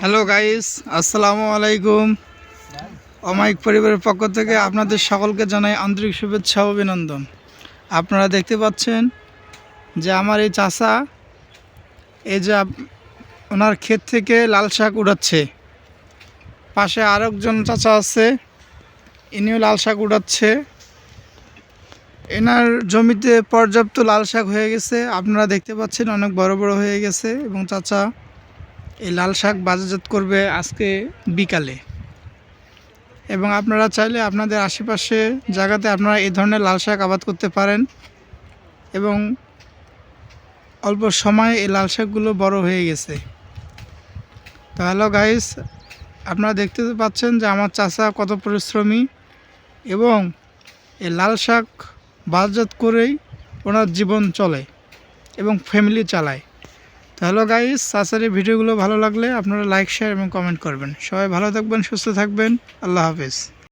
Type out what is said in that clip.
Hello guys আসসালামু আলাইকুম অমায়িক পরিবারের পক্ষ থেকে আপনাদের সকলকে জানাই আন্তরিক শুভেচ্ছা, অভিনন্দন। আপনারা দেখতে পাচ্ছেন যে আমার এই চাষা, এই যে ওনার ক্ষেত থেকে লাল শাক উড়াচ্ছে পাশে আরেকজন চাচা আছে, ইনিও লাল শাক উড়াচ্ছে এনার জমিতে পর্যাপ্ত লাল শাক হয়ে গেছে। আপনারা দেখতে পাচ্ছেন অনেক বড় বড় হয়ে গেছে এবং চাচা এই লাল শাক বাজারজাত করবে আজকে বিকালে। এবং আপনারা চাইলে আপনাদের আশেপাশে জায়গাতে আপনারা এই ধরনের লাল শাক আবাদ করতে পারেন এবং অল্প সময়ে এই লাল শাকগুলো বড় হয়ে গেছে। তো হ্যালো গাইস, আপনারা দেখতে পাচ্ছেন যে আমার চাচা কত পরিশ্রমী এবং এই লাল শাক বাজারজাত করেই ওনার জীবন চলে এবং ফ্যামিলি চালায়। তো হ্যালো গাইস চাচার এই ভিডিওগুলো ভালো লাগলে আপনারা লাইক শেয়ার এবং কমেন্ট করবেন। সবাই ভালো থাকবেন, সুস্থ থাকবেন। আল্লাহ হাফেজ।